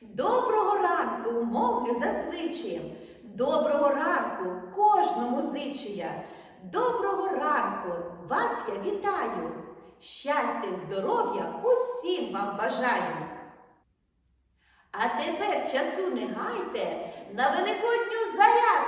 Доброго ранку, мовлю зазвичаєм. Доброго ранку кожному зичу. Доброго ранку, вас я вітаю. Щастя й здоров'я усім вам бажаю. А тепер часу не гайте, на великодню зарядку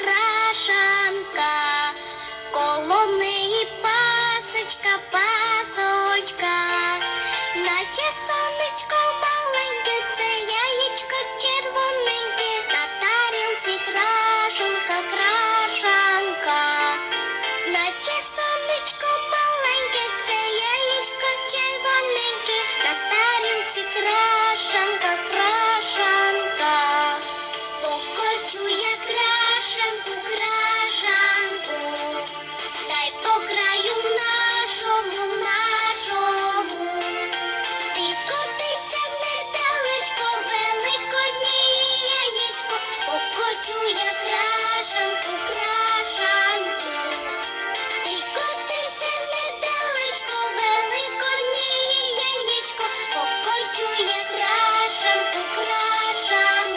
крашанка, коло неї пасочка, пасочка, наче сонечко маленьке, це яєчко червоненьке, на тарілці крашенка, крашанка, наче сонечко маленьке, це яєчко червоненьке, на тарілці крашанка. наша.